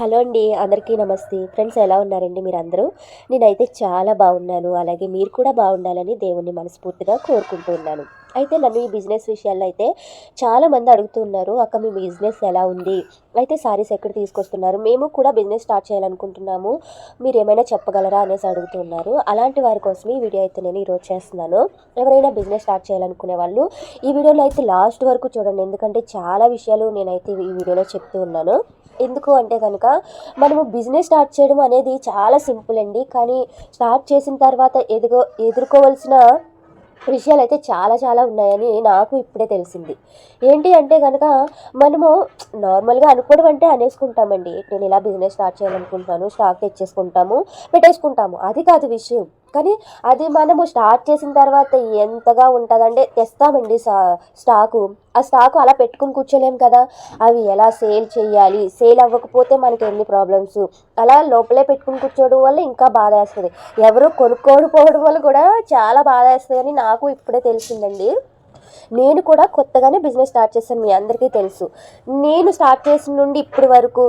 Hello అండి అందరికీ నమస్తే. ఫ్రెండ్స్ ఎలా ఉన్నారండి మీరు అందరూ నేనైతే చాలా బాగున్నాను. అలాగే మీరు కూడా బాగుండాలని దేవుణ్ణి మనస్ఫూర్తిగా కోరుకుంటున్నాను అయితే నన్ను ఈ బిజినెస్ విషయాల్లో అయితే చాలా మంది అడుగుతున్నారు అక్క మీ బిజినెస్ ఎలా ఉంది? అయితే సారీస్ ఎక్కడ తీసుకొస్తున్నారు? మేము కూడా బిజినెస్ స్టార్ట్ చేయాలనుకుంటున్నాము మీరు ఏమైనా చెప్పగలరా అనేసి అడుగుతున్నారు. అలాంటి వారి కోసం ఈ వీడియో అయితే నేను ఈరోజు చేస్తున్నాను. ఎవరైనా బిజినెస్ స్టార్ట్ చేయాలనుకునే వాళ్ళు ఈ వీడియోలో అయితే లాస్ట్ వరకు చూడండి. ఎందుకంటే చాలా విషయాలు నేనైతే ఈ వీడియోలో చెప్తూ ఉన్నాను. ఎందుకు అంటే కనుక మనము బిజినెస్ స్టార్ట్ చేయడం అనేది చాలా సింపుల్ అండి. కానీ స్టార్ట్ చేసిన తర్వాత ఎదుగో ఎదుర్కోవాల్సిన విషయాలు అయితే చాలా చాలా ఉన్నాయని నాకు ఇప్పుడే తెలిసింది. ఏంటి అంటే కనుక మనము నార్మల్గా అనుకోవడం అంటే అనేసుకుంటామండి. నేను ఇలా బిజినెస్ స్టార్ట్ చేయాలనుకుంటున్నాను స్టాక్ తెచ్చేసుకుంటాము పెట్టేసుకుంటాము. అది కాదు విషయం. కానీ అది మనము స్టార్ట్ చేసిన తర్వాత ఎంతగా ఉంటుందంటే తెస్తామండి సా స్టాకు. ఆ స్టాకు అలా పెట్టుకుని కూర్చోలేం కదా. అవి ఎలా సేల్ చేయాలి? సేల్ అవ్వకపోతే మనకి ఎన్ని ప్రాబ్లమ్స్? అలా లోపలే పెట్టుకుని కూర్చోవడం వల్ల ఇంకా బాధ వేస్తుంది ఎవరు కొనుక్కోకపోవడం వల్ల కూడా చాలా బాధ వేస్తుందని నాకు ఇప్పుడే తెలిసిందండి. నేను కూడా కొత్తగానే బిజినెస్ స్టార్ట్ చేశాను మీ అందరికీ తెలుసు. నేను స్టార్ట్ చేసిన నుండి ఇప్పటి వరకు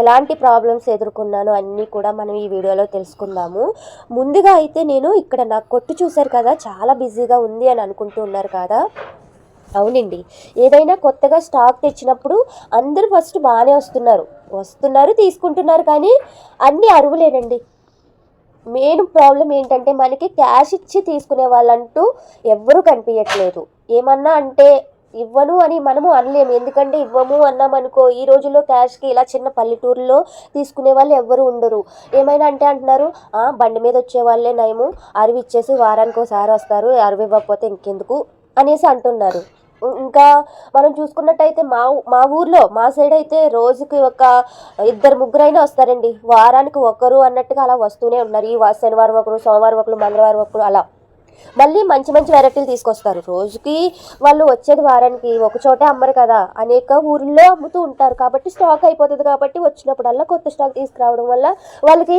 ఎలాంటి ప్రాబ్లమ్స్ ఎదుర్కొన్నానో అన్నీ కూడా మనం ఈ వీడియోలో తెలుసుకుందాము. ముందుగా అయితే నేను ఇక్కడ నా కొట్టు చూశారు కదా చాలా బిజీగా ఉంది అని అనుకుంటూ ఉన్నారు కదా. అవునండి. ఏదైనా కొత్తగా స్టాక్ తెచ్చినప్పుడు అందరూ ఫస్ట్ బాగానే వస్తున్నారు. వస్తున్నారు తీసుకుంటున్నారు కానీ అన్నీ అరువులేనండి. మెయిన్ ప్రాబ్లం ఏంటంటే మనకి క్యాష్ ఇచ్చి తీసుకునే వాళ్ళంటూ ఎవ్వరూ కనిపించట్లేదు ఏమన్నా అంటే ఇవ్వను అని మనము అనలేము. ఎందుకంటే ఇవ్వము అన్నామనుకో ఈ రోజుల్లో క్యాష్కి ఇలా చిన్న పల్లెటూరులో తీసుకునే వాళ్ళు ఎవ్వరు ఉండరు. ఏమైనా అంటే అంటున్నారు బండి మీద వచ్చే వాళ్ళే నయము. అరవి ఇచ్చేసి వారానికి ఒకసారి వస్తారు. అరవి ఇవ్వకపోతే ఇంకెందుకు? అనేసి అంటున్నారు. ఇంకా మనం చూసుకున్నట్టయితే మా మా ఊర్లో మా సైడ్ అయితే రోజుకి ఒక ఇద్దరు ముగ్గురైనా వస్తారండి. వారానికి ఒకరు అన్నట్టుగా అలా వస్తూనే ఉన్నారు. ఈ శనివారం ఒకరు సోమవారం ఒకరు మంగళవారం ఒకరు అలా. మళ్ళీ మంచి మంచి వెరైటీలు తీసుకొస్తారు. రోజుకి వాళ్ళు వచ్చేది వారానికి ఒక చోటే అమ్మరు కదా. అనేక ఊర్లో అమ్ముతూ ఉంటారు. కాబట్టి స్టాక్ అయిపోతుంది కాబట్టి వచ్చినప్పుడల్లా కొత్త స్టాక్ తీసుకురావడం వల్ల వాళ్ళకి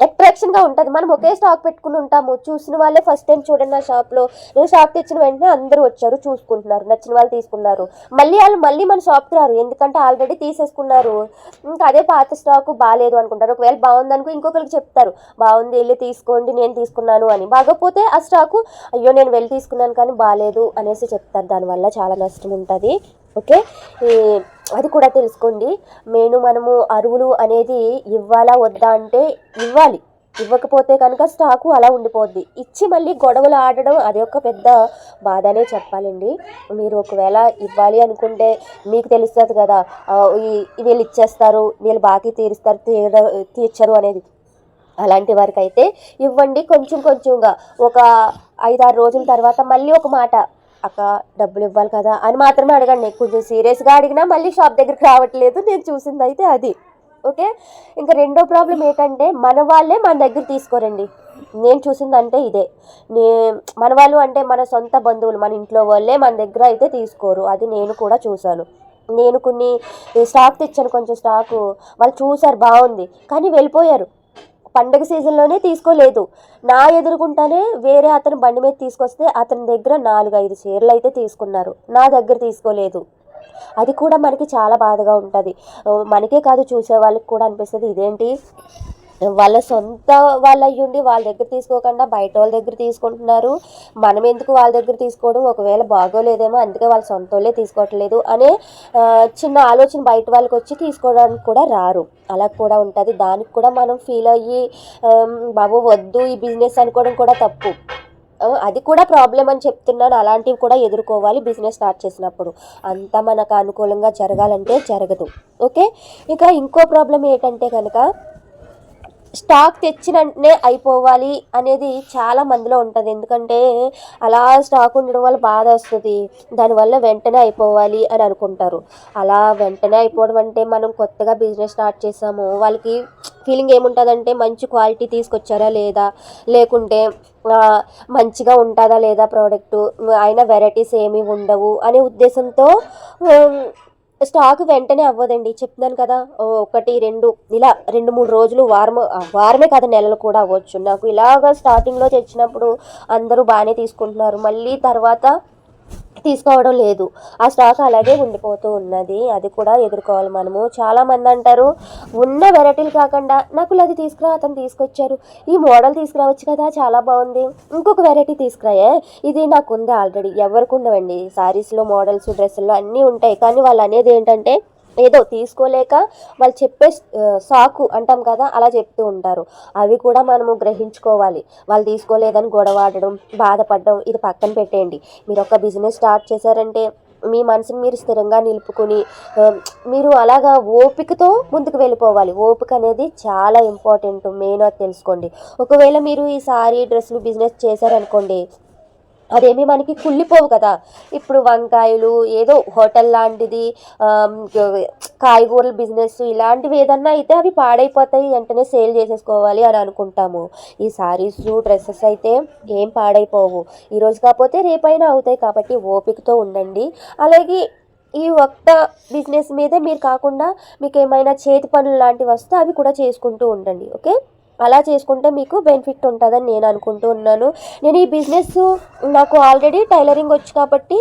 అట్రాక్షన్గా ఉంటుంది. మనం ఒకే స్టాక్ పెట్టుకుని ఉంటాము. చూసిన వాళ్ళే ఫస్ట్ టైం చూడండి నా షాప్లో నేను షాప్ తెచ్చిన వెంటనే అందరూ వచ్చారు చూసుకుంటున్నారు నచ్చిన వాళ్ళు తీసుకున్నారు. మళ్ళీ వాళ్ళు మళ్ళీ మన షాప్కి రారు. ఎందుకంటే ఆల్రెడీ తీసేసుకున్నారు. ఇంకా అదే పాత స్టాక్ బాగాలేదు అనుకుంటారు. ఒకవేళ బాగుంది అనుకో ఇంకొకరికి చెప్తారు. బాగుంది వెళ్ళి తీసుకోండి నేను తీసుకున్నాను అని. బాగపోతే ఆ స్టాకు అయ్యో నేను వెళ్ళి తీసుకున్నాను కానీ బాగాలేదు అనేసి చెప్తారు. దానివల్ల చాలా నష్టం ఉంటుంది. ఓకే? అది కూడా తెలుసుకోండి. నేను మనము అరువులు అనేది ఇవ్వాలా వద్దా అంటే ఇవ్వాలి. ఇవ్వకపోతే కనుక స్టాకు అలా ఉండిపోద్ది. ఇచ్చి మళ్ళీ గొడవలు ఆడడం అది ఒక పెద్ద బాధనే చెప్పాలండి. మీరు ఒకవేళ ఇవ్వాలి అనుకుంటే మీకు తెలుస్తుంది కదా వీళ్ళు ఇచ్చేస్తారు వీళ్ళు బాకీ తీరుస్తారు తీర తీర్చరు అనేది. అలాంటి వారికి అయితే ఇవ్వండి కొంచెం కొంచెంగా. ఒక ఐదారు రోజుల తర్వాత మళ్ళీ ఒక మాట అక్క డబ్బులు ఇవ్వాలి కదా అని మాత్రమే అడగండి. కొంచెం సీరియస్గా అడిగినా మళ్ళీ షాప్ దగ్గరికి రావట్లేదు. నేను చూసింది అయితే అది. ఓకే? ఇంకా రెండో ప్రాబ్లం ఏంటంటే మన వాళ్ళే మన దగ్గర తీసుకోరండి. నేను చూసిందంటే ఇదే. నే మన వాళ్ళు అంటే మన సొంత బంధువులు మన ఇంట్లో వాళ్ళే మన దగ్గర అయితే తీసుకోరు. అది నేను కూడా చూశాను. నేను కొన్ని స్టాక్ తెచ్చాను కొంచెం స్టాకు వాళ్ళు చూసారు బాగుంది. కానీ వెళ్ళిపోయారు. పండగ సీజన్లోనే తీసుకోలేదు. నా ఎదురుకుంటానే వేరే అతను బండి మీద తీసుకొస్తే అతని దగ్గర నాలుగు ఐదు చీరలు అయితే తీసుకున్నారు. నా దగ్గర తీసుకోలేదు. అది కూడా మనకి చాలా బాధగా ఉంటుంది. మనకే కాదు చూసే వాళ్ళకి కూడా అనిపిస్తుంది. ఇదేంటి? వాళ్ళ సొంత వాళ్ళు అయ్యుండి వాళ్ళ దగ్గర తీసుకోకుండా బయట వాళ్ళ దగ్గర తీసుకుంటున్నారు. మనం ఎందుకు వాళ్ళ దగ్గర తీసుకోవడం? ఒకవేళ బాగోలేదేమో అందుకే వాళ్ళ సొంత వాళ్ళే తీసుకోవట్లేదు అనే చిన్న ఆలోచన బయట వాళ్ళకి వచ్చి తీసుకోవడానికి కూడా రారు. అలా కూడా ఉంటుంది. దానికి కూడా మనం ఫీల్ అయ్యి బాబు వద్దు ఈ బిజినెస్ అనుకోవడం కూడా తప్పు. అది కూడా ప్రాబ్లం అని చెప్తున్నాను. అలాంటివి కూడా ఎదుర్కోవాలి బిజినెస్ స్టార్ట్ చేసినప్పుడు. అంతా మనకు అనుకూలంగా జరగాలంటే జరగదు. ఓకే? ఇక ఇంకో ప్రాబ్లం ఏంటంటే కనుక స్టాక్ తెచ్చిన వెంటనే అయిపోవాలి అనేది చాలా మందిలో ఉంటుంది. ఎందుకంటే అలా స్టాక్ ఉండడం వల్ల బాధ వస్తుంది. దానివల్ల వెంటనే అయిపోవాలి అని అనుకుంటారు. అలా వెంటనే అయిపోవడం అంటే మనం కొత్తగా బిజినెస్ స్టార్ట్ చేసాము వాళ్ళకి ఫీలింగ్ ఏముంటుందంటే మంచి క్వాలిటీ తీసుకొచ్చారా లేదా? లేకుంటే మంచిగా ఉంటుందా లేదా ప్రోడక్ట్ అయినా వెరైటీస్ ఏమీ ఉండవు అనే ఉద్దేశంతో స్టాక్ వెంటనే అవ్వదండి. చెప్తున్నాను కదా ఓ ఒకటి రెండు ఇలా రెండు మూడు రోజులు వారం వారమే కదా నెలలు కూడా అవ్వచ్చు. నాకు ఇలాగ స్టార్టింగ్లో తెచ్చినప్పుడు అందరూ బాగానే తీసుకుంటున్నారు. మళ్ళీ తర్వాత తీసుకోవడం లేదు. ఆ స్టాక్ అలాగే ఉండిపోతూ ఉన్నది. అది కూడా ఎదుర్కోవాలి మనము. చాలామంది అంటారు ఉన్న వెరైటీలు కాకుండా నాకు అది తీసుకురా అతను తీసుకొచ్చారు. ఈ మోడల్ తీసుకురావచ్చు కదా చాలా బాగుంది. ఇంకొక వెరైటీ తీసుకురాయే. ఇది నాకు ఉంది ఆల్రెడీ. ఎవరికి ఉండవండి. శారీస్లో మోడల్స్ డ్రెస్సుల్లో అన్నీ ఉంటాయి. కానీ వాళ్ళు అనేది ఏంటంటే ఏదో తీసుకోలేక వాళ్ళు చెప్పే సాకు అంటాం కదా అలా చెప్తూ ఉంటారు. అవి కూడా మనము గ్రహించుకోవాలి. వాళ్ళు తీసుకోలేదని గొడవాడడం బాధపడడం ఇది పక్కన పెట్టేయండి. మీరు ఒక బిజినెస్ స్టార్ట్ చేశారంటే మీ మనసుని మీరు స్థిరంగా నిలుపుకొని మీరు అలాగా ఓపికతో ముందుకు వెళ్ళిపోవాలి. ఓపిక అనేది చాలా ఇంపార్టెంట్ మెయిన్ అది తెలుసుకోండి. ఒకవేళ మీరు ఈ సారీ డ్రెస్సులు బిజినెస్ చేశారనుకోండి అదేమి మనకి కుళ్ళిపోవు కదా. ఇప్పుడు వంకాయలు ఏదో హోటల్ లాంటిది కాయగూరల బిజినెస్ ఇలాంటివి ఏదన్నా అయితే అవి పాడైపోతాయి వెంటనే సేల్ చేసేసుకోవాలి అని అనుకుంటాము. ఈ సారీస్ డ్రెస్సెస్ అయితే ఏం పాడైపోవు. ఈరోజు కాకపోతే రేపైనా అవుతాయి కాబట్టి ఓపికతో ఉండండి. అలాగే ఈ ఒక్క బిజినెస్ మీదే మీరు కాకుండా మీకు ఏమైనా చేతి పనులు లాంటివి వస్తే అవి కూడా చేసుకుంటూ ఉండండి. ఓకే? అలా చేసుకుంటే మీకు బెనిఫిట్ ఉంటుందని నేను అనుకుంటూ ఉన్నాను. నేను ఈ బిజినెస్ నాకు ఆల్రెడీ టైలరింగ్ వచ్చు కాబట్టి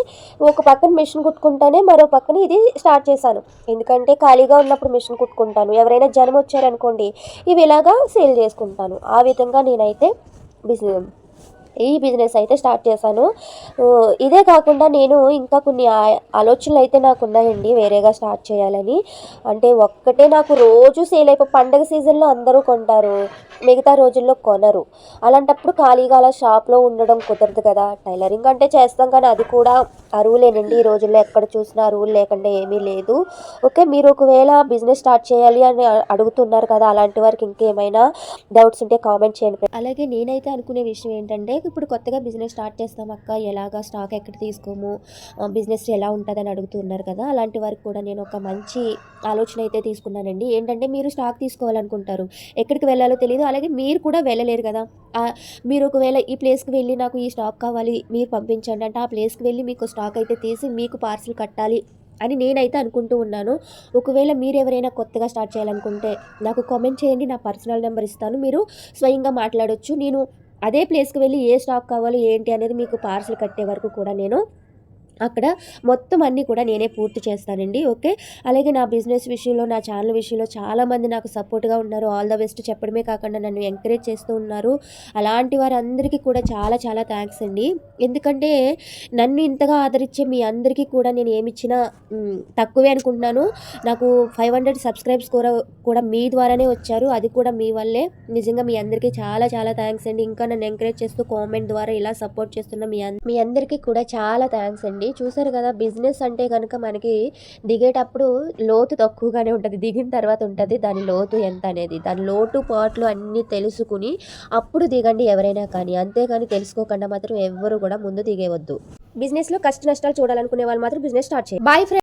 ఒక పక్కన మిషన్ కుట్టుకుంటానే మరో పక్కన ఇది స్టార్ట్ చేశాను. ఎందుకంటే ఖాళీగా ఉన్నప్పుడు మిషన్ కుట్టుకుంటాను. ఎవరైనా జనం వచ్చారనుకోండి ఇవి ఇలాగా సేల్ చేసుకుంటాను. ఆ విధంగా నేనైతే బిజినెస్ ఈ బిజినెస్ అయితే స్టార్ట్ చేశాను. ఇదే కాకుండా నేను ఇంకా కొన్ని ఆ- ఆలోచనలు అయితే నాకు ఉన్నాయండి వేరేగా స్టార్ట్ చేయాలని. అంటే ఒక్కటే నాకు రోజు సేల్ అయిపో పండగ సీజన్లో అందరూ కొంటారు మిగతా రోజుల్లో కొనరు. అలాంటప్పుడు ఖాళీగా అలా షాప్లో ఉండడం కుదరదు కదా. టైలరింగ్ అంటే చేస్తాం కానీ అది కూడా అరువులేనండి ఈ రోజుల్లో ఎక్కడ చూసినా అరువులు లేకుండా ఏమీ లేదు. ఓకే మీరు ఒకవేళ బిజినెస్ స్టార్ట్ చేయాలి అని అడుగుతున్నారు కదా అలాంటి వారికి ఇంకేమైనా డౌట్స్ ఉంటే కామెంట్ చేయండి అలాగే నేనైతే అనుకునే విషయం ఏంటంటే ఇప్పుడు కొత్తగా బిజినెస్ స్టార్ట్ చేస్తాం అక్క. ఎలాగా స్టాక్ ఎక్కడ తీసుకోము? బిజినెస్ ఎలా ఉంటుందని అడుగుతున్నారు కదా. అలాంటి వారికి కూడా నేను ఒక మంచి ఆలోచన అయితే తీసుకున్నానండి. ఏంటంటే మీరు స్టాక్ తీసుకోవాలనుకుంటారు. ఎక్కడికి వెళ్ళాలో తెలియదు అలాగే మీరు కూడా వెళ్ళలేరు కదా. మీరు ఒకవేళ ఈ ప్లేస్కి వెళ్ళి నాకు ఈ స్టాక్ కావాలి మీరు పంపించండి అంటే ఆ ప్లేస్కి వెళ్ళి మీకు స్టాక్ అయితే తీసి మీకు పార్సిల్ కట్టాలి అని నేనైతే అనుకుంటూ ఉన్నాను. ఒకవేళ మీరు ఎవరైనా కొత్తగా స్టార్ట్ చేయాలనుకుంటే నాకు కామెంట్ చేయండి. నా పర్సనల్ నెంబర్ ఇస్తాను. మీరు స్వయంగా మాట్లాడొచ్చు. నేను అదే ప్లేస్కి వెళ్ళి ఏ స్టాక్ కావాలో ఏంటి అనేది మీకు పార్సల్ కట్టే వరకు కూడా నేను అక్కడ మొత్తం అన్నీ కూడా నేనే పూర్తి చేస్తానండి ఓకే? అలాగే నా బిజినెస్ విషయంలో నా ఛానల్ విషయంలో చాలామంది నాకు సపోర్ట్గా ఉన్నారు. ఆల్ ద బెస్ట్ చెప్పడమే కాకుండా నన్ను ఎంకరేజ్ చేస్తూ ఉన్నారు. అలాంటి వారందరికీ కూడా చాలా చాలా థ్యాంక్స్ అండి. ఎందుకంటే నన్ను ఇంతగా ఆదరించే మీ అందరికీ కూడా నేను ఏమిచ్చినా తక్కువే అనుకుంటున్నాను. నాకు ఫైవ్ హండ్రెడ్ సబ్స్క్రైబ్స్ కూడా కూడా మీ ద్వారానే వచ్చారు. అది కూడా మీ వల్లే. నిజంగా మీ అందరికీ చాలా చాలా థ్యాంక్స్ అండి. ఇంకా నన్ను ఎంకరేజ్ చేస్తూ కామెంట్ ద్వారా ఇలా సపోర్ట్ చేస్తున్న మీ మీ అందరికీ కూడా చాలా థ్యాంక్స్ అండి. అండి చూసారు కదా బిజినెస్ అంటే కనుక మనకి దిగేటప్పుడు లోతు తక్కువగానే ఉంటుంది. దిగిన తర్వాత ఉంటుంది. దాని లోతు ఎంత అనేది దాని లోటు పాట్లు అన్నీ తెలుసుకుని అప్పుడు దిగండి ఎవరైనా కానీ. అంతేగాని తెలుసుకోకుండా మాత్రం ఎవ్వరు కూడా ముందు దిగేవద్దు బిజినెస్లో కష్ట నష్టాలు చూడాలనుకునే వాళ్ళు మాత్రం బిజినెస్ స్టార్ట్ చేయండి. Boy friend